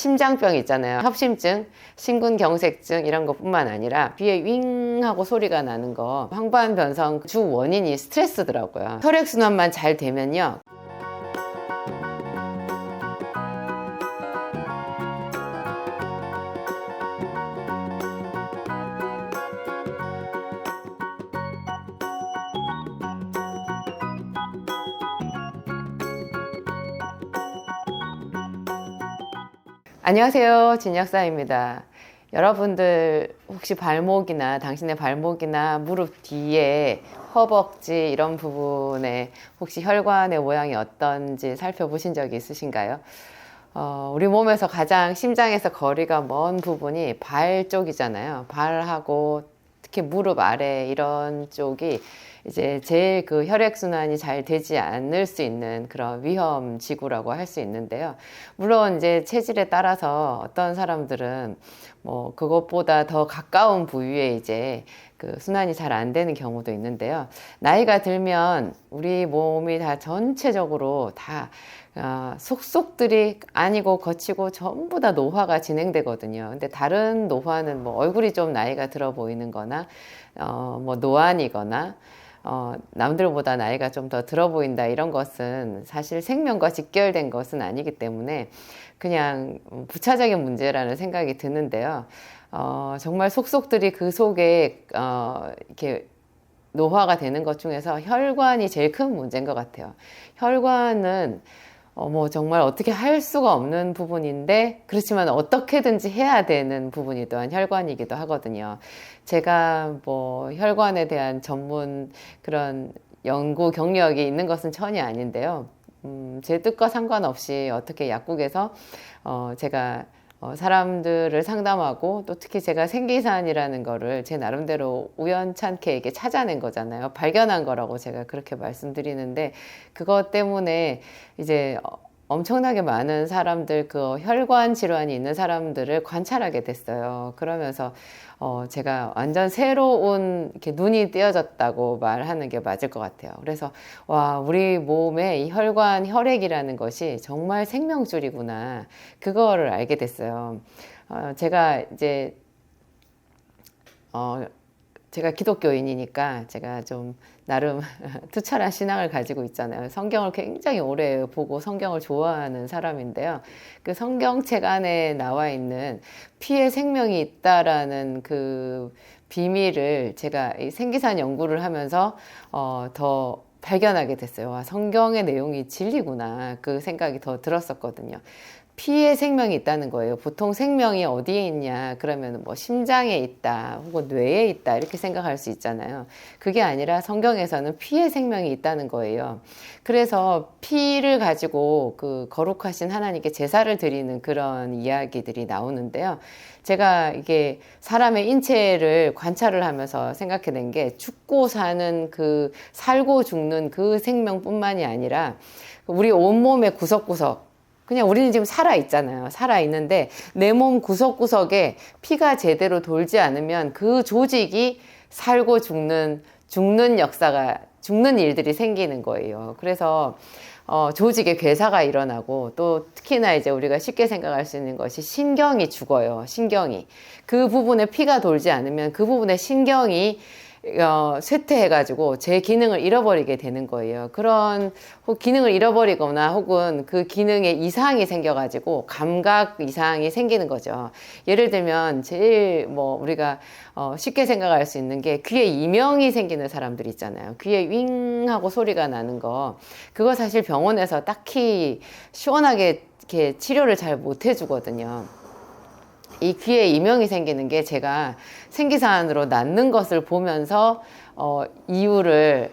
심장병 있잖아요. 협심증, 심근경색증 이런 것뿐만 아니라 귀에 윙 하고 소리가 나는 거 황반 변성 주 원인이 스트레스더라고요. 혈액순환만 잘 되면요. 안녕하세요. 진약사입니다. 여러분들 혹시 발목이나 당신의 발목이나 무릎 뒤에 허벅지 이런 부분에 혹시 혈관의 모양이 어떤지 살펴보신 적이 있으신가요? 어, 우리 몸에서 가장 심장에서 거리가 먼 부분이 발 쪽이잖아요. 발하고 특히 무릎 아래 이런 쪽이 이제 제일 그 혈액 순환이 잘 되지 않을 수 있는 그런 위험 지구라고 할 수 있는데요. 물론 이제 체질에 따라서 어떤 사람들은 뭐 그것보다 더 가까운 부위에 이제 그 순환이 잘 안 되는 경우도 있는데요. 나이가 들면 우리 몸이 다 전체적으로 다 어, 속속들이 아니고 거치고 전부 다 노화가 진행되거든요. 근데 다른 노화는 뭐 얼굴이 좀 나이가 들어 보이는 거나, 어, 뭐 노안이거나, 어, 남들보다 나이가 좀 더 들어 보인다 이런 것은 사실 생명과 직결된 것은 아니기 때문에 그냥 부차적인 문제라는 생각이 드는데요. 어, 정말 속속들이 그 속에 어, 이렇게 노화가 되는 것 중에서 혈관이 제일 큰 문제인 것 같아요. 혈관은 어, 뭐 정말 어떻게 할 수가 없는 부분인데 그렇지만 어떻게든지 해야 되는 부분이 또한 혈관이기도 하거든요. 제가 뭐 혈관에 대한 전문 그런 연구 경력이 있는 것은 전혀 아닌데요. 음, 제 뜻과 상관없이 어떻게 약국에서 어, 제가 어, 사람들을 상담하고 또 특히 제가 생기산이라는 거를 제 나름대로 우연찮게 이게 찾아낸 거잖아요. 발견한 거라고 제가 그렇게 말씀드리는데 그것 때문에 이제 엄청나게 많은 사람들 그 혈관 질환이 있는 사람들을 관찰하게 됐어요. 그러면서 어 제가 완전 새로운 이렇게 눈이 띄어졌다고 말하는 게 맞을 것 같아요. 그래서 와 우리 몸에 이 혈관 혈액이라는 것이 정말 생명줄이구나 그거를 알게 됐어요. 어 제가 이제 어 제가 기독교인이니까 제가 좀 나름 투철한 신앙을 가지고 있잖아요. 성경을 굉장히 오래 보고 성경을 좋아하는 사람인데요. 그 성경책 안에 나와 있는 피에 생명이 있다라는 그 비밀을 제가 생기산 연구를 하면서 어, 더 발견하게 됐어요. 와, 성경의 내용이 진리구나. 그 생각이 더 들었었거든요. 피에 생명이 있다는 거예요. 보통 생명이 어디에 있냐? 그러면 뭐 심장에 있다, 혹은 뇌에 있다, 이렇게 생각할 수 있잖아요. 그게 아니라 성경에서는 피에 생명이 있다는 거예요. 그래서 피를 가지고 그 거룩하신 하나님께 제사를 드리는 그런 이야기들이 나오는데요. 제가 이게 사람의 인체를 관찰을 하면서 생각해낸 게 죽고 사는 그 살고 죽는 그 생명뿐만이 아니라 우리 온몸의 구석구석 그냥 우리는 지금 살아 있잖아요. 살아 있는데 내 몸 구석구석에 피가 제대로 돌지 않으면 그 조직이 살고 죽는 죽는 역사가 죽는 일들이 생기는 거예요. 그래서 어, 조직의 괴사가 일어나고 또 특히나 이제 우리가 쉽게 생각할 수 있는 것이 신경이 죽어요. 신경이 그 부분에 피가 돌지 않으면 그 부분에 신경이 어, 쇠퇴해가지고 제 기능을 잃어버리게 되는 거예요. 그런 기능을 잃어버리거나 혹은 그 기능에 이상이 생겨가지고 감각 이상이 생기는 거죠. 예를 들면 제일 뭐 우리가 어, 쉽게 생각할 수 있는 게 귀에 이명이 생기는 사람들 있잖아요. 귀에 윙 하고 소리가 나는 거. 그거 사실 병원에서 딱히 시원하게 이렇게 치료를 잘 못 해주거든요. 이 귀에 이명이 생기는 게 제가 생기산으로 낫는 것을 보면서 어, 이유를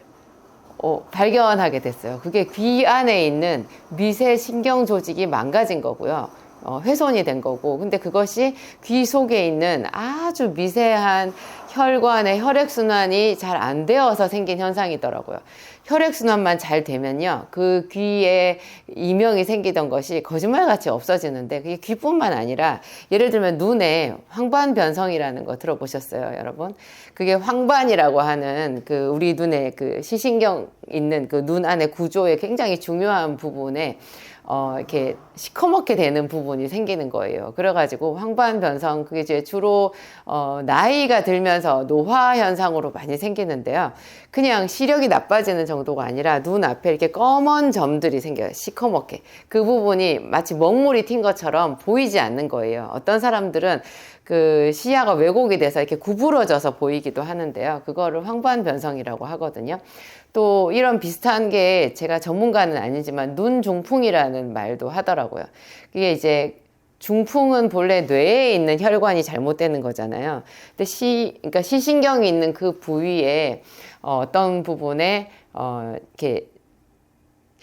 어, 발견하게 됐어요. 그게 귀 안에 있는 미세 신경 조직이 망가진 거고요. 어, 훼손이 된 거고. 근데 그것이 귀 속에 있는 아주 미세한 혈관의 혈액순환이 잘 안 되어서 생긴 현상이더라고요. 혈액순환만 잘 되면요. 그 귀에 이명이 생기던 것이 거짓말같이 없어지는데 그게 귀뿐만 아니라 예를 들면 눈에 황반변성이라는 거 들어보셨어요, 여러분? 그게 황반이라고 하는 그 우리 눈에 그 시신경 있는 그 눈 안의 구조에 굉장히 중요한 부분에 어, 이렇게 시커멓게 되는 부분이 생기는 거예요. 그래가지고 황반 변성 그게 이제 주로 어, 나이가 들면서 노화 현상으로 많이 생기는데요. 그냥 시력이 나빠지는 정도가 아니라 눈 앞에 이렇게 검은 점들이 생겨요. 시커멓게 그 부분이 마치 먹물이 튄 것처럼 보이지 않는 거예요. 어떤 사람들은 그 시야가 왜곡이 돼서 이렇게 구부러져서 보이기도 하는데요. 그거를 황반 변성이라고 하거든요. 또 이런 비슷한 게 제가 전문가는 아니지만 눈 중풍이라는 말도 하더라고요. 그게 이제 중풍은 본래 뇌에 있는 혈관이 잘못되는 거잖아요. 근데 시, 그러니까 시신경이 있는 그 부위에 어, 어떤 부분에 어, 이렇게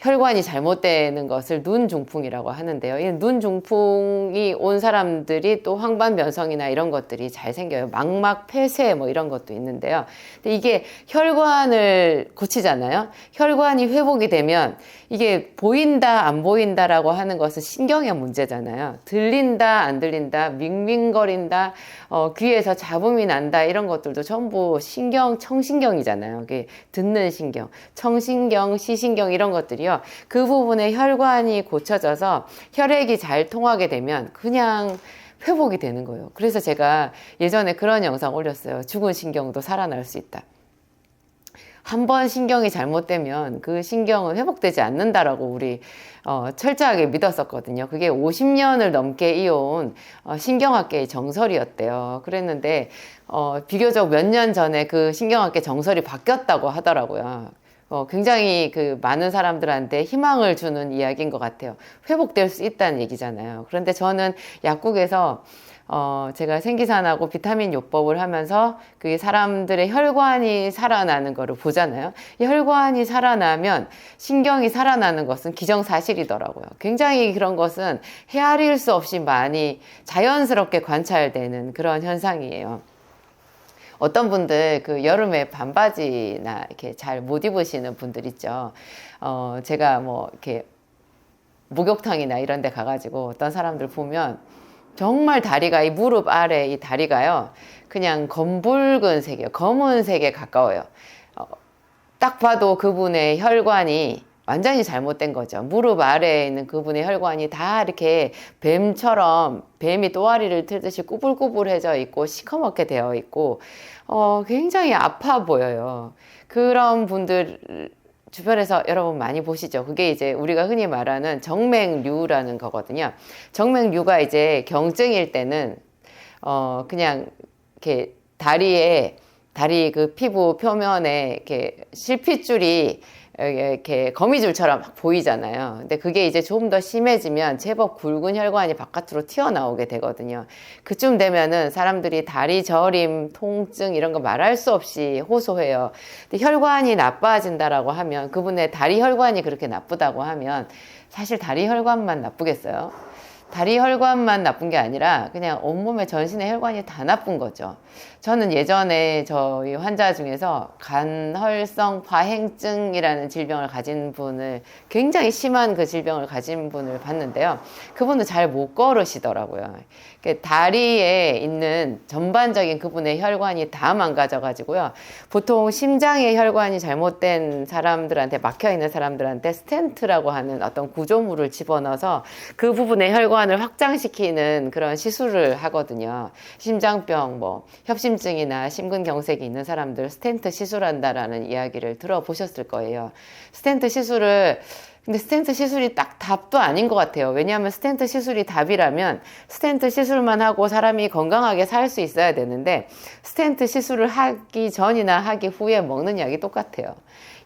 혈관이 잘못되는 것을 눈 중풍이라고 하는데요. 이눈 중풍이 온 사람들이 또 황반 변성이나 이런 것들이 잘 생겨요. 망막 폐쇄 뭐 이런 것도 있는데요. 근데 이게 혈관을 고치잖아요. 혈관이 회복이 되면 이게 보인다 안 보인다라고 하는 것은 신경의 문제잖아요. 들린다 안 들린다 밍밍거린다 어, 귀에서 잡음이 난다 이런 것들도 전부 신경 청신경이잖아요. 그게 듣는 신경, 청신경, 시신경 이런 것들이요. 그 부분에 혈관이 고쳐져서 혈액이 잘 통하게 되면 그냥 회복이 되는 거예요. 그래서 제가 예전에 그런 영상 올렸어요. 죽은 신경도 살아날 수 있다. 한 번 신경이 잘못되면 그 신경은 회복되지 않는다라고 우리 어, 철저하게 믿었었거든요. 그게 50년을 넘게 이어온 어, 신경학계의 정설이었대요. 그랬는데 어, 비교적 몇 년 전에 그 신경학계 정설이 바뀌었다고 하더라고요. 어, 굉장히 그 많은 사람들한테 희망을 주는 이야기인 것 같아요. 회복될 수 있다는 얘기잖아요. 그런데 저는 약국에서 어, 제가 생기산하고 비타민 요법을 하면서 그게 사람들의 혈관이 살아나는 거를 보잖아요. 이 혈관이 살아나면 신경이 살아나는 것은 기정사실이더라고요. 굉장히 그런 것은 헤아릴 수 없이 많이 자연스럽게 관찰되는 그런 현상이에요. 어떤 분들 그 여름에 반바지나 이렇게 잘 못 입으시는 분들 있죠. 어, 제가 뭐 이렇게 목욕탕이나 이런 데 가가지고 어떤 사람들 보면 정말 다리가 이 무릎 아래 이 다리가요. 그냥 검붉은 색이에요. 검은색에 가까워요. 어, 딱 봐도 그분의 혈관이 완전히 잘못된 거죠. 무릎 아래에 있는 그분의 혈관이 다 이렇게 뱀처럼 뱀이 또아리를 틀듯이 꾸불꾸불해져 있고 시커멓게 되어 있고 어, 굉장히 아파 보여요. 그런 분들 주변에서 여러분 많이 보시죠. 그게 이제 우리가 흔히 말하는 정맥류라는 거거든요. 정맥류가 이제 경증일 때는 어 그냥 이렇게 다리에 다리 그 피부 표면에 이렇게 실핏줄이 이렇게 거미줄처럼 막 보이잖아요. 근데 그게 이제 조금 더 심해지면 제법 굵은 혈관이 바깥으로 튀어나오게 되거든요. 그쯤 되면은 사람들이 다리 저림, 통증 이런 거 말할 수 없이 호소해요. 근데 혈관이 나빠진다라고 하면 그분의 다리 혈관이 그렇게 나쁘다고 하면 사실 다리 혈관만 나쁘겠어요? 다리 혈관만 나쁜 게 아니라 그냥 온몸의 전신의 혈관이 다 나쁜 거죠. 저는 예전에 저희 환자 중에서 간헐성 과행증이라는 질병을 가진 분을 굉장히 심한 그 질병을 가진 분을 봤는데요. 그분은 잘 못 걸으시더라고요. 다리에 있는 전반적인 그분의 혈관이 다 망가져가지고요. 보통 심장의 혈관이 잘못된 사람들한테 막혀 있는 사람들한테 스텐트라고 하는 어떤 구조물을 집어넣어서 그 부분의 혈관 을 확장시키는 그런 시술을 하거든요. 심장병, 뭐 협심증이나 심근경색이 있는 사람들 스텐트 시술한다라는 이야기를 들어보셨을 거예요. 스텐트 시술을 근데 스텐트 시술이 딱 답도 아닌 것 같아요. 왜냐하면 스텐트 시술이 답이라면 스텐트 시술만 하고 사람이 건강하게 살 수 있어야 되는데 스텐트 시술을 하기 전이나 하기 후에 먹는 약이 똑같아요.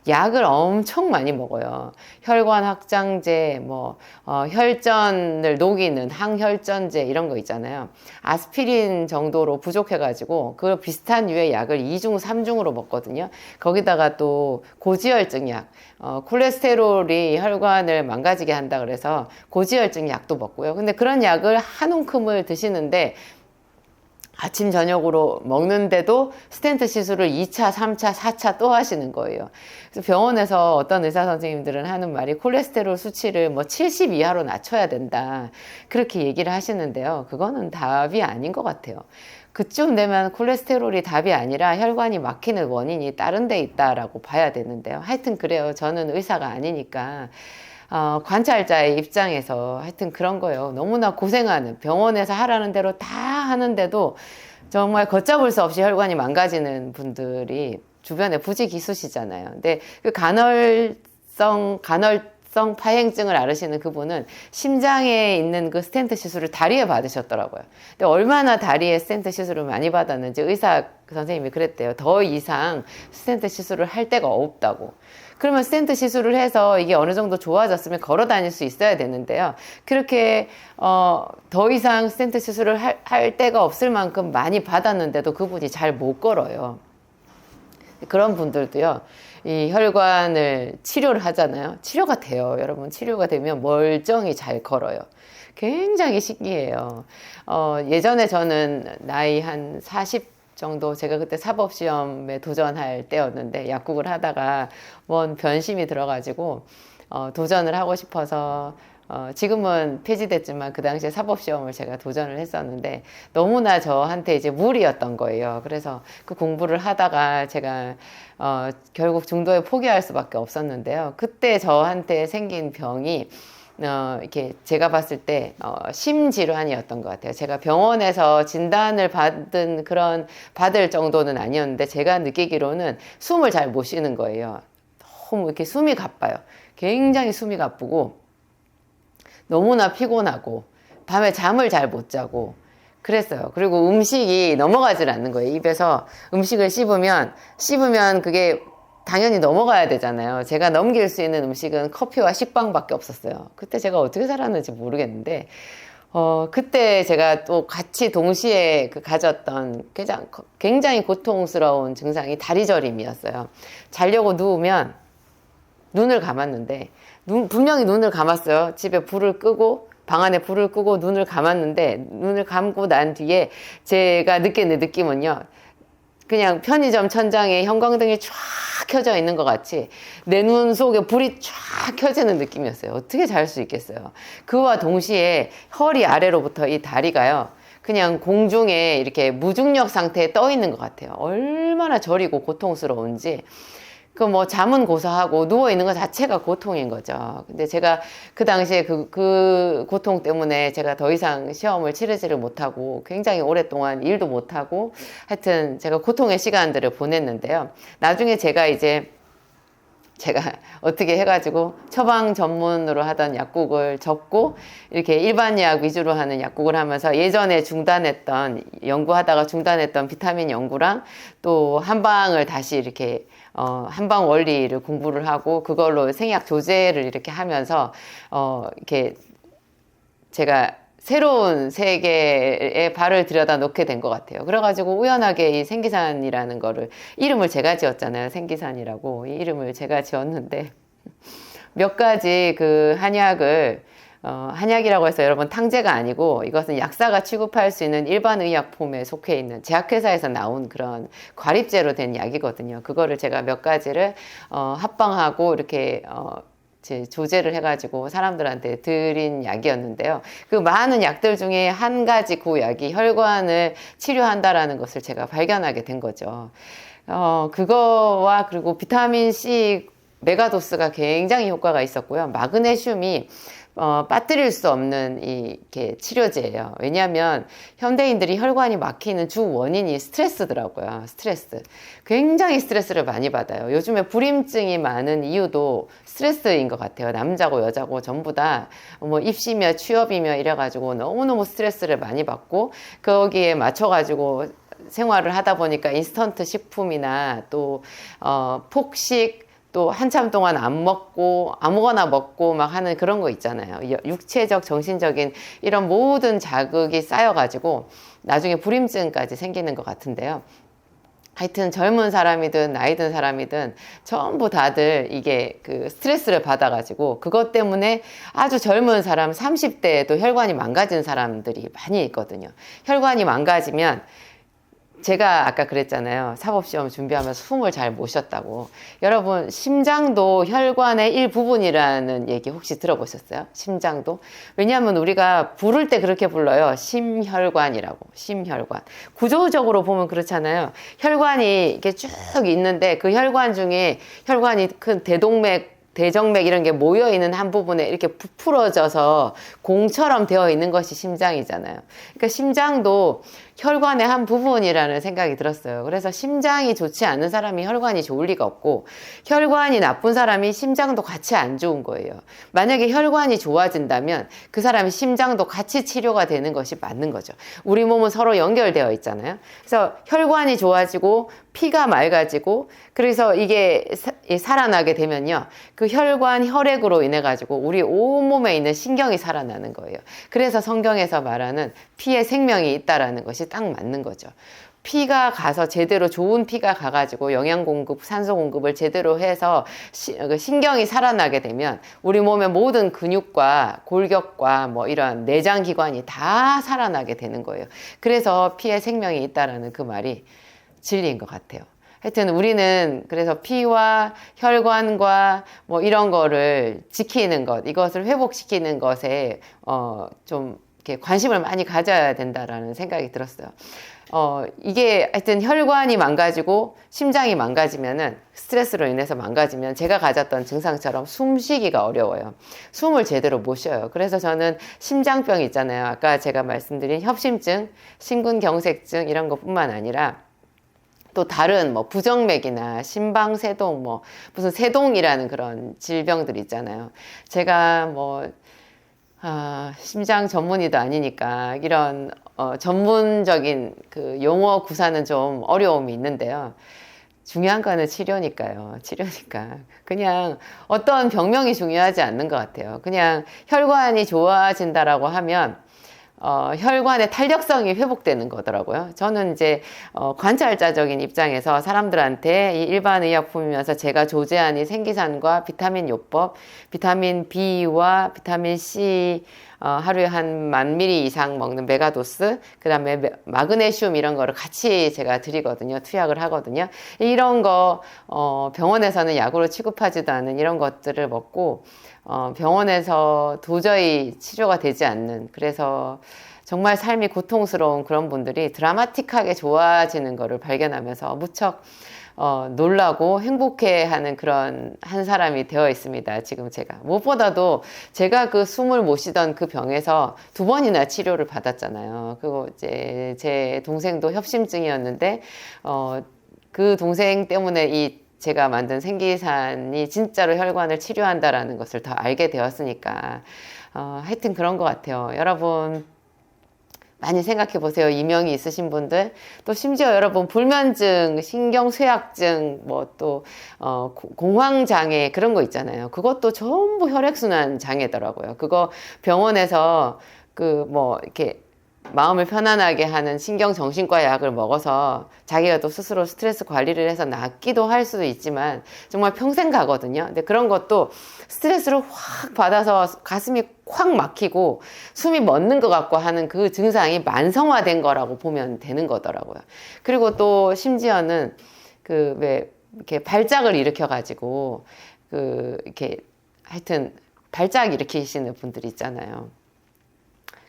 약을 엄청 많이 먹어요. 혈관 확장제, 뭐, 어, 혈전을 녹이는 항혈전제 이런 거 있잖아요. 아스피린 정도로 부족해가지고 그 비슷한 류의 약을 2중, 3중으로 먹거든요. 거기다가 또 고지혈증 약, 어, 콜레스테롤이 혈관을 망가지게 한다 그래서 고지혈증 약도 먹고요. 근데 그런 약을 한 움큼을 드시는데 아침 저녁으로 먹는데도 스텐트 시술을 2차, 3차, 4차 또 하시는 거예요. 그래서 병원에서 어떤 의사 선생님들은 하는 말이 콜레스테롤 수치를 뭐 70 이하로 낮춰야 된다. 그렇게 얘기를 하시는데요. 그거는 답이 아닌 것 같아요. 그쯤 되면 콜레스테롤이 답이 아니라 혈관이 막히는 원인이 다른 데 있다라고 봐야 되는데요. 하여튼 그래요. 저는 의사가 아니니까 어, 관찰자의 입장에서 하여튼 그런 거예요. 너무나 고생하는 병원에서 하라는 대로 다 하는데도 정말 걷잡을 수 없이 혈관이 망가지는 분들이 주변에 부지기수시잖아요. 근데 그 간헐성 간헐성 파행증을 앓으시는 그분은 심장에 있는 그 스텐트 시술을 다리에 받으셨더라고요. 근데 얼마나 다리에 스텐트 시술을 많이 받았는지 의사 선생님이 그랬대요. 더 이상 스텐트 시술을 할 데가 없다고. 그러면 스텐트 시술을 해서 이게 어느 정도 좋아졌으면 걸어 다닐 수 있어야 되는데요. 그렇게 어, 더 이상 스텐트 시술을 할, 할 데가 없을 만큼 많이 받았는데도 그분이 잘 못 걸어요. 그런 분들도요. 이 혈관을 치료를 하잖아요. 치료가 돼요. 여러분 치료가 되면 멀쩡히 잘 걸어요. 굉장히 신기해요. 어, 예전에 저는 나이 한 40, 정도 제가 그때 사법시험에 도전할 때였는데 약국을 하다가 뭔 변심이 들어가지고 어, 도전을 하고 싶어서 어, 지금은 폐지됐지만 그 당시에 사법시험을 제가 도전을 했었는데 너무나 저한테 이제 무리였던 거예요. 그래서 그 공부를 하다가 제가 어, 결국 중도에 포기할 수밖에 없었는데요. 그때 저한테 생긴 병이 어, 이렇게 제가 봤을 때 어, 심질환이었던 것 같아요. 제가 병원에서 진단을 받은 그런 받을 정도는 아니었는데 제가 느끼기로는 숨을 잘 못 쉬는 거예요. 너무 이렇게 숨이 가빠요. 굉장히 숨이 가쁘고 너무나 피곤하고 밤에 잠을 잘 못 자고 그랬어요. 그리고 음식이 넘어가질 않는 거예요. 입에서 음식을 씹으면 씹으면 그게 당연히 넘어가야 되잖아요. 제가 넘길 수 있는 음식은 커피와 식빵밖에 없었어요. 그때 제가 어떻게 살았는지 모르겠는데, 어, 그때 제가 또 같이 동시에 그 가졌던 굉장히 고통스러운 증상이 다리 저림이었어요. 자려고 누우면 눈을 감았는데, 눈, 분명히 눈을 감았어요. 집에 불을 끄고, 방 안에 불을 끄고 눈을 감았는데, 눈을 감고 난 뒤에 제가 느끼는 느낌은요, 그냥 편의점 천장에 형광등이 쫙 켜져 있는 것 같이 내 눈 속에 불이 쫙 켜지는 느낌이었어요. 어떻게 잘 수 있겠어요. 그와 동시에 허리 아래로부터 이 다리가요. 그냥 공중에 이렇게 무중력 상태에 떠 있는 것 같아요. 얼마나 저리고 고통스러운지. 그 뭐 잠은 고사하고 누워 있는 것 자체가 고통인 거죠. 근데 제가 그 당시에 그, 그 고통 때문에 제가 더 이상 시험을 치르지를 못하고 굉장히 오랫동안 일도 못하고 하여튼 제가 고통의 시간들을 보냈는데요. 나중에 제가 이제 제가 어떻게 해가지고 처방 전문으로 하던 약국을 접고 이렇게 일반 약 위주로 하는 약국을 하면서 예전에 중단했던 연구하다가 중단했던 비타민 연구랑 또 한방을 다시 이렇게 어, 한방 원리를 공부를 하고 그걸로 생약 조제를 이렇게 하면서 어, 이렇게 제가 새로운 세계에 발을 들여다 놓게 된 것 같아요. 그래가지고 우연하게 이 생기산이라는 거를 이름을 제가 지었잖아요. 생기산이라고 이 이름을 제가 지었는데 몇 가지 그 한약을 어, 한약이라고 해서 여러분 탕제가 아니고 이것은 약사가 취급할 수 있는 일반 의약품에 속해 있는 제약회사에서 나온 그런 과립제로 된 약이거든요. 그거를 제가 몇 가지를 어, 합방하고 이렇게 어, 조제를 해가지고 사람들한테 드린 약이었는데요. 그 많은 약들 중에 한 가지 그 약이 혈관을 치료한다라는 것을 제가 발견하게 된 거죠. 어, 그거와 그리고 비타민 C 메가도스가 굉장히 효과가 있었고요. 마그네슘이 어, 빠뜨릴 수 없는 이, 게 치료제예요. 왜냐하면 현대인들이 혈관이 막히는 주 원인이 스트레스더라고요. 스트레스. 굉장히 스트레스를 많이 받아요. 요즘에 불임증이 많은 이유도 스트레스인 것 같아요. 남자고 여자고 전부 다 뭐 입시며 취업이며 이래가지고 너무너무 스트레스를 많이 받고 거기에 맞춰가지고 생활을 하다 보니까 인스턴트 식품이나 또 어, 폭식 또 한참 동안 안 먹고 아무거나 먹고 막 하는 그런 거 있잖아요. 육체적, 정신적인 이런 모든 자극이 쌓여가지고 나중에 불임증까지 생기는 것 같은데요. 하여튼 젊은 사람이든 나이 든 사람이든 전부 다들 이게 그 스트레스를 받아가지고 그것 때문에 아주 젊은 사람 30대에도 혈관이 망가진 사람들이 많이 있거든요. 혈관이 망가지면 제가 아까 그랬잖아요. 사법시험 준비하면서 숨을 잘 못 쉬었다고. 여러분, 심장도 혈관의 일부분이라는 얘기 혹시 들어보셨어요? 심장도? 왜냐하면 우리가 부를 때 그렇게 불러요. 심혈관이라고. 심혈관. 구조적으로 보면 그렇잖아요. 혈관이 이렇게 쭉 있는데 그 혈관 중에 혈관이 큰 대동맥 대정맥 이런 게 모여 있는 한 부분에 이렇게 부풀어져서 공처럼 되어 있는 것이 심장이잖아요. 그러니까 심장도 혈관의 한 부분이라는 생각이 들었어요. 그래서 심장이 좋지 않은 사람이 혈관이 좋을 리가 없고 혈관이 나쁜 사람이 심장도 같이 안 좋은 거예요. 만약에 혈관이 좋아진다면 그 사람이 심장도 같이 치료가 되는 것이 맞는 거죠. 우리 몸은 서로 연결되어 있잖아요. 그래서 혈관이 좋아지고 피가 맑아지고 그래서 이게 살아나게 되면요. 그 혈관 혈액으로 인해 가지고 우리 온몸에 있는 신경이 살아나는 거예요. 그래서 성경에서 말하는 피에 생명이 있다라는 것이 딱 맞는 거죠. 피가 가서 제대로 좋은 피가 가가지고 영양 공급, 산소 공급을 제대로 해서 시, 그 신경이 살아나게 되면 우리 몸의 모든 근육과 골격과 뭐 이런 내장 기관이 다 살아나게 되는 거예요. 그래서 피에 생명이 있다라는 그 말이 진리인 것 같아요. 하여튼 우리는 그래서 피와 혈관과 뭐 이런 거를 지키는 것, 이것을 회복시키는 것에 어 좀 이렇게 관심을 많이 가져야 된다라는 생각이 들었어요. 어, 이게 하여튼 혈관이 망가지고 심장이 망가지면은 스트레스로 인해서 망가지면 제가 가졌던 증상처럼 숨쉬기가 어려워요. 숨을 제대로 못 쉬어요. 그래서 저는 심장병 있잖아요. 아까 제가 말씀드린 협심증, 심근경색증 이런 것뿐만 아니라 또 다른 뭐 부정맥이나 심방세동 뭐 무슨 세동이라는 그런 질병들 있잖아요. 제가 뭐 아, 심장 전문의도 아니니까 이런 어, 전문적인 그 용어 구사는 좀 어려움이 있는데요. 중요한 거는 치료니까요. 치료니까. 그냥 어떤 병명이 중요하지 않는 것 같아요. 그냥 혈관이 좋아진다라고 하면 어, 혈관의 탄력성이 회복되는 거더라고요. 저는 이제 어, 관찰자적인 입장에서 사람들한테 이 일반 의약품이면서 제가 조제한 이 생기산과 비타민 요법, 비타민 B와 비타민 C 어, 하루에 한 만 미리 이상 먹는 메가도스, 그 다음에 마그네슘 이런 거를 같이 제가 드리거든요. 투약을 하거든요. 이런 거, 어, 병원에서는 약으로 취급하지도 않은 이런 것들을 먹고, 어, 병원에서 도저히 치료가 되지 않는, 그래서 정말 삶이 고통스러운 그런 분들이 드라마틱하게 좋아지는 거를 발견하면서 무척 어, 놀라고 행복해하는 그런 한 사람이 되어 있습니다. 지금 제가 무엇보다도 제가 그 숨을 못 쉬던 그 병에서 두 번이나 치료를 받았잖아요. 그리고 이제 제 동생도 협심증이었는데 어, 그 동생 때문에 이 제가 만든 생기산이 진짜로 혈관을 치료한다라는 것을 더 알게 되었으니까 어, 하여튼 그런 것 같아요. 여러분 많이 생각해 보세요. 이명이 있으신 분들. 또 심지어 여러분 불면증, 신경쇠약증, 뭐 또, 어, 공황 장애 그런 거 있잖아요. 그것도 전부 혈액순환 장애더라고요. 그거 병원에서 그 뭐 이렇게 마음을 편안하게 하는 신경정신과 약을 먹어서 자기가 또 스스로 스트레스 관리를 해서 낫기도 할 수도 있지만 정말 평생 가거든요. 근데 그런 것도 스트레스를 확 받아서 가슴이 콱 막히고 숨이 멎는 것 같고 하는 그 증상이 만성화된 거라고 보면 되는 거더라고요. 그리고 또 심지어는 그 왜 이렇게 발작을 일으켜 가지고 그 이렇게 하여튼 발작 일으키시는 분들 있잖아요.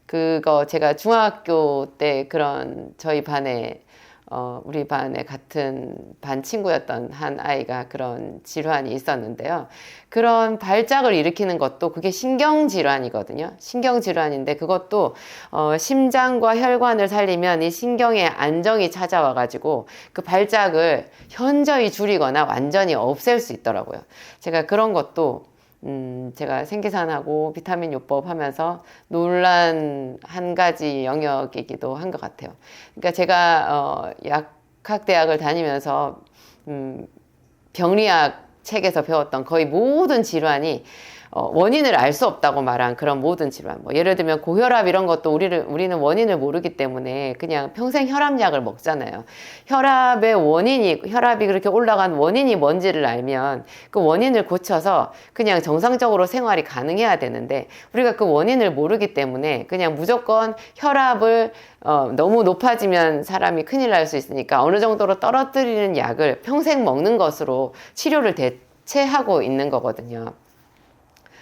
그거 제가 중학교 때 그런 저희 반에 어, 우리 반에 같은 반 친구였던 한 아이가 그런 질환이 있었는데요. 그런 발작을 일으키는 것도 그게 신경질환이거든요. 신경질환인데 그것도 어, 심장과 혈관을 살리면 이 신경의 안정이 찾아와가지고 그 발작을 현저히 줄이거나 완전히 없앨 수 있더라고요. 제가 그런 것도 음, 제가 생기산하고 비타민 요법 하면서 논란 한 가지 영역이기도 한 것 같아요. 그러니까 제가 어, 약학대학을 다니면서 음, 병리학 책에서 배웠던 거의 모든 질환이 어, 원인을 알 수 없다고 말한 그런 모든 질환. 뭐 예를 들면 고혈압 이런 것도 우리를, 우리는 원인을 모르기 때문에 그냥 평생 혈압약을 먹잖아요. 혈압의 원인이, 혈압이 그렇게 올라간 원인이 뭔지를 알면 그 원인을 고쳐서 그냥 정상적으로 생활이 가능해야 되는데 우리가 그 원인을 모르기 때문에 그냥 무조건 혈압을 어, 너무 높아지면 사람이 큰일 날 수 있으니까 어느 정도로 떨어뜨리는 약을 평생 먹는 것으로 치료를 대체하고 있는 거거든요.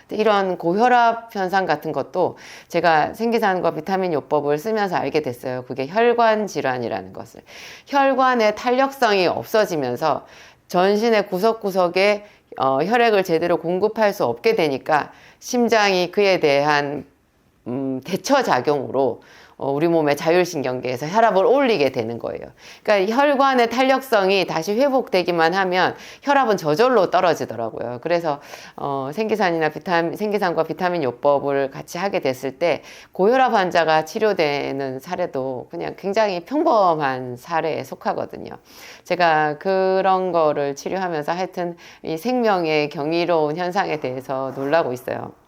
이런 고혈압 현상 같은 것도 제가 생기산과 비타민 요법을 쓰면서 알게 됐어요. 그게 혈관 질환이라는 것을. 혈관의 탄력성이 없어지면서 전신의 구석구석에 어, 혈액을 제대로 공급할 수 없게 되니까 심장이 그에 대한 음, 대처 작용으로 어, 우리 몸의 자율신경계에서 혈압을 올리게 되는 거예요. 그러니까 혈관의 탄력성이 다시 회복되기만 하면 혈압은 저절로 떨어지더라고요. 그래서 어, 생기산이나 비타민, 생기산과 비타민 요법을 같이 하게 됐을 때 고혈압 환자가 치료되는 사례도 그냥 굉장히 평범한 사례에 속하거든요. 제가 그런 거를 치료하면서 하여튼 이 생명의 경이로운 현상에 대해서 놀라고 있어요.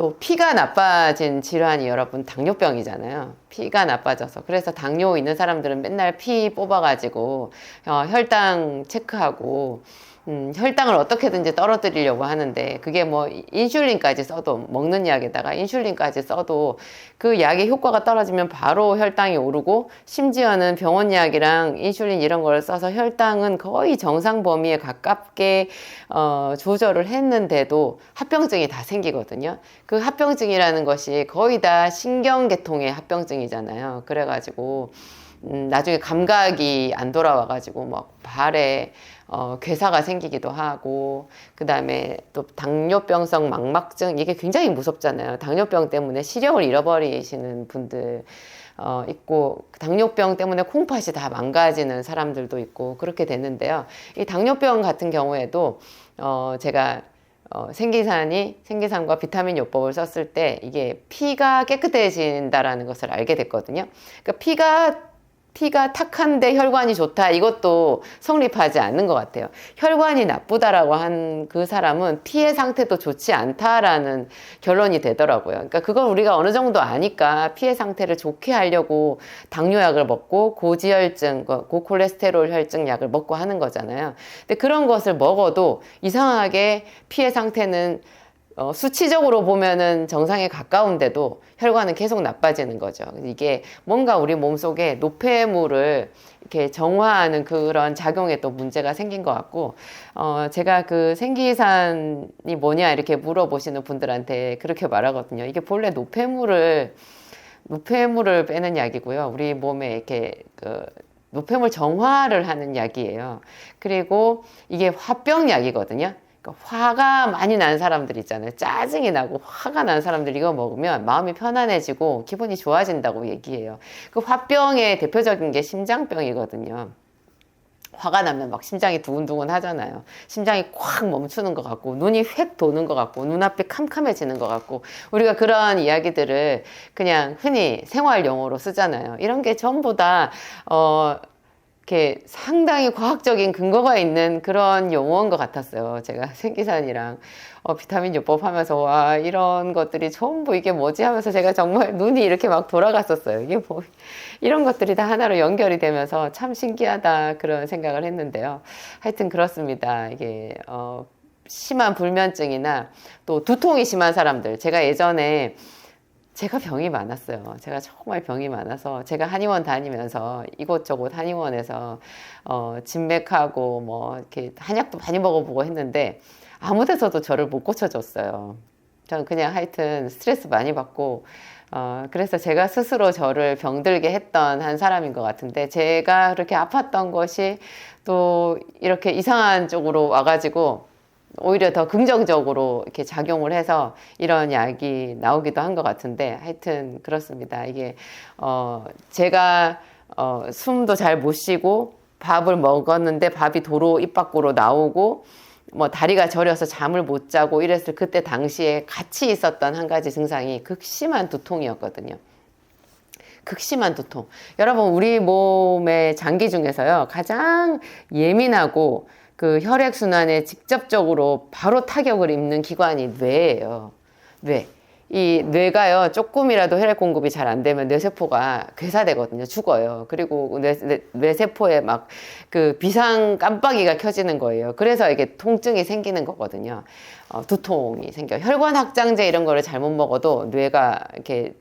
또 피가 나빠진 질환이 여러분 당뇨병이잖아요. 피가 나빠져서 그래서 당뇨 있는 사람들은 맨날 피 뽑아가지고 어, 혈당 체크하고 음, 혈당을 어떻게든지 떨어뜨리려고 하는데 그게 뭐 인슐린까지 써도 먹는 약에다가 인슐린까지 써도 그 약의 효과가 떨어지면 바로 혈당이 오르고 심지어는 병원 약이랑 인슐린 이런 걸 써서 혈당은 거의 정상 범위에 가깝게 어, 조절을 했는데도 합병증이 다 생기거든요. 그 합병증이라는 것이 거의 다 신경계통의 합병증이잖아요. 그래가지고 음, 나중에 감각이 안 돌아와가지고 막 발에 어, 괴사가 생기기도 하고 그 다음에 또 당뇨병성 망막증 이게 굉장히 무섭잖아요. 당뇨병 때문에 시력을 잃어버리시는 분들 어, 있고 당뇨병 때문에 콩팥이 다 망가지는 사람들도 있고 그렇게 됐는데요. 이 당뇨병 같은 경우에도 어, 제가 어, 생기산이 생기산과 비타민 요법을 썼을 때 이게 피가 깨끗해진다라는 것을 알게 됐거든요. 그러니까 피가 피가 탁한데 혈관이 좋다 이것도 성립하지 않는 것 같아요. 혈관이 나쁘다라고 한 그 사람은 피의 상태도 좋지 않다라는 결론이 되더라고요. 그러니까 그걸 우리가 어느 정도 아니까 피의 상태를 좋게 하려고 당뇨약을 먹고 고지혈증, 고콜레스테롤 혈증 약을 먹고 하는 거잖아요. 근데 그런 것을 먹어도 이상하게 피의 상태는 어, 수치적으로 보면은 정상에 가까운데도 혈관은 계속 나빠지는 거죠. 이게 뭔가 우리 몸 속에 노폐물을 이렇게 정화하는 그런 작용에 또 문제가 생긴 것 같고, 어, 제가 그 생기산이 뭐냐 이렇게 물어보시는 분들한테 그렇게 말하거든요. 이게 본래 노폐물을, 노폐물을 빼는 약이고요. 우리 몸에 이렇게 그 노폐물 정화를 하는 약이에요. 그리고 이게 화병약이거든요. 그러니까 화가 많이 난 사람들 있잖아요. 짜증이 나고 화가 난 사람들 이거 먹으면 마음이 편안해지고 기분이 좋아진다고 얘기해요. 그 화병의 대표적인 게 심장병이거든요. 화가 나면 막 심장이 두근두근 하잖아요. 심장이 콱 멈추는 것 같고, 눈이 획 도는 것 같고, 눈앞이 캄캄해지는 것 같고, 우리가 그런 이야기들을 그냥 흔히 생활 용어로 쓰잖아요. 이런 게 전부 다, 어, 이렇게 상당히 과학적인 근거가 있는 그런 용어인 것 같았어요. 제가 생기산이랑 어, 비타민 요법 하면서 와 이런 것들이 전부 이게 뭐지 하면서 제가 정말 눈이 이렇게 막 돌아갔었어요. 이게 뭐 이런 것들이 다 하나로 연결이 되면서 참 신기하다 그런 생각을 했는데요. 하여튼 그렇습니다. 이게 어, 심한 불면증이나 또 두통이 심한 사람들 제가 예전에 제가 병이 많았어요. 제가 정말 병이 많아서 제가 한의원 다니면서 이곳저곳 한의원에서 어, 진맥하고 뭐 이렇게 한약도 많이 먹어보고 했는데 아무 데서도 저를 못 고쳐줬어요. 저는 그냥 하여튼 스트레스 많이 받고 어, 그래서 제가 스스로 저를 병들게 했던 한 사람인 것 같은데 제가 그렇게 아팠던 것이 또 이렇게 이상한 쪽으로 와가지고 오히려 더 긍정적으로 이렇게 작용을 해서 이런 약이 나오기도 한 것 같은데 하여튼 그렇습니다. 이게 어 제가 어 숨도 잘 못 쉬고 밥을 먹었는데 밥이 도로 입 밖으로 나오고 뭐 다리가 저려서 잠을 못 자고 이랬을 그때 당시에 같이 있었던 한 가지 증상이 극심한 두통이었거든요. 극심한 두통. 여러분 우리 몸의 장기 중에서요 가장 예민하고 그 혈액순환에 직접적으로 바로 타격을 입는 기관이 뇌예요. 뇌. 이 뇌가요, 조금이라도 혈액 공급이 잘 안 되면 뇌세포가 괴사되거든요. 죽어요. 그리고 뇌, 뇌, 세포에 막 그 비상 깜빡이가 켜지는 거예요. 그래서 이게 통증이 생기는 거거든요. 어, 두통이 생겨. 혈관 확장제 이런 거를 잘못 먹어도 뇌가 이렇게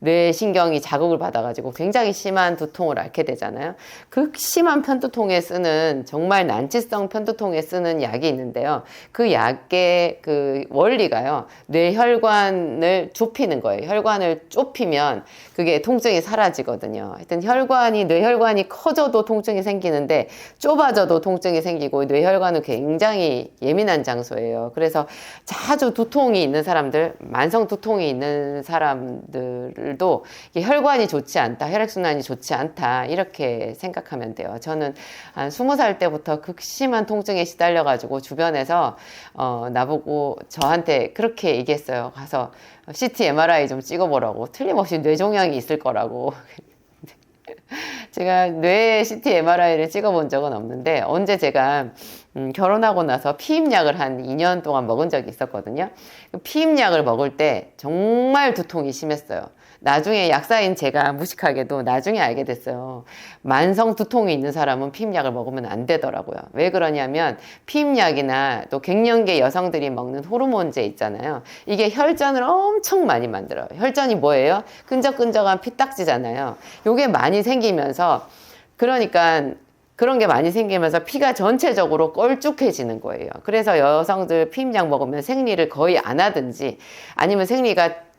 뇌신경이 자극을 받아가지고 굉장히 심한 두통을 앓게 되잖아요. 그 심한 편두통에 쓰는 정말 난치성 편두통에 쓰는 약이 있는데요. 그 약의 그 원리가요. 뇌혈관을 좁히는 거예요. 혈관을 좁히면 그게 통증이 사라지거든요. 하여튼 혈관이 뇌혈관이 커져도 통증이 생기는데 좁아져도 통증이 생기고 뇌혈관은 굉장히 예민한 장소예요. 그래서 자주 두통이 있는 사람들, 만성 두통이 있는 사람들 도 혈관이 좋지 않다, 혈액순환이 좋지 않다 이렇게 생각하면 돼요. 저는 한 스무 살 때부터 극심한 통증에 시달려가지고 주변에서 어, 나보고 저한테 그렇게 얘기했어요. 가서 CT, MRI 좀 찍어보라고. 틀림없이 뇌종양이 있을 거라고. 제가 뇌 CT, MRI를 찍어본 적은 없는데 언제 제가 음, 결혼하고 나서 피임약을 한 2년 동안 먹은 적이 있었거든요. 그 피임약을 먹을 때 정말 두통이 심했어요. 나중에 약사인 제가 무식하게도 나중에 알게 됐어요. 만성 두통이 있는 사람은 피임약을 먹으면 안 되더라고요. 왜 그러냐면 피임약이나 또 갱년기 여성들이 먹는 호르몬제 있잖아요. 이게 혈전을 엄청 많이 만들어요. 혈전이 뭐예요? 끈적끈적한 피딱지잖아요. 요게 많이 생기면서 그러니까 그런 게 많이 생기면서 피가 전체적으로 껄쭉해지는 거예요. 그래서 여성들 피임약 먹으면 생리를 거의 안 하든지 아니면 생리가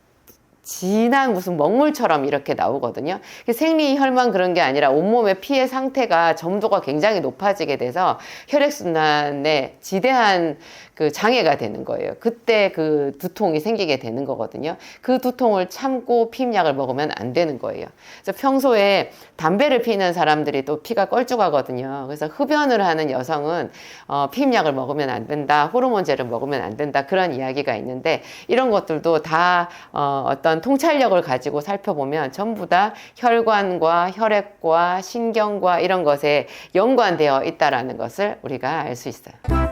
진한 무슨 먹물처럼 이렇게 나오거든요. 생리 혈만 그런 게 아니라 온몸의 피의 상태가 점도가 굉장히 높아지게 돼서 혈액순환에 지대한 그 장애가 되는 거예요. 그때 그 두통이 생기게 되는 거거든요. 그 두통을 참고 피임약을 먹으면 안 되는 거예요. 그래서 평소에 담배를 피는 사람들이 또 피가 껄쭉하거든요. 그래서 흡연을 하는 여성은 어, 피임약을 먹으면 안 된다, 호르몬제를 먹으면 안 된다 그런 이야기가 있는데 이런 것들도 다 어, 어떤 통찰력을 가지고 살펴보면 전부 다 혈관과 혈액과 신경과 이런 것에 연관되어 있다라는 것을 우리가 알 수 있어요.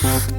top.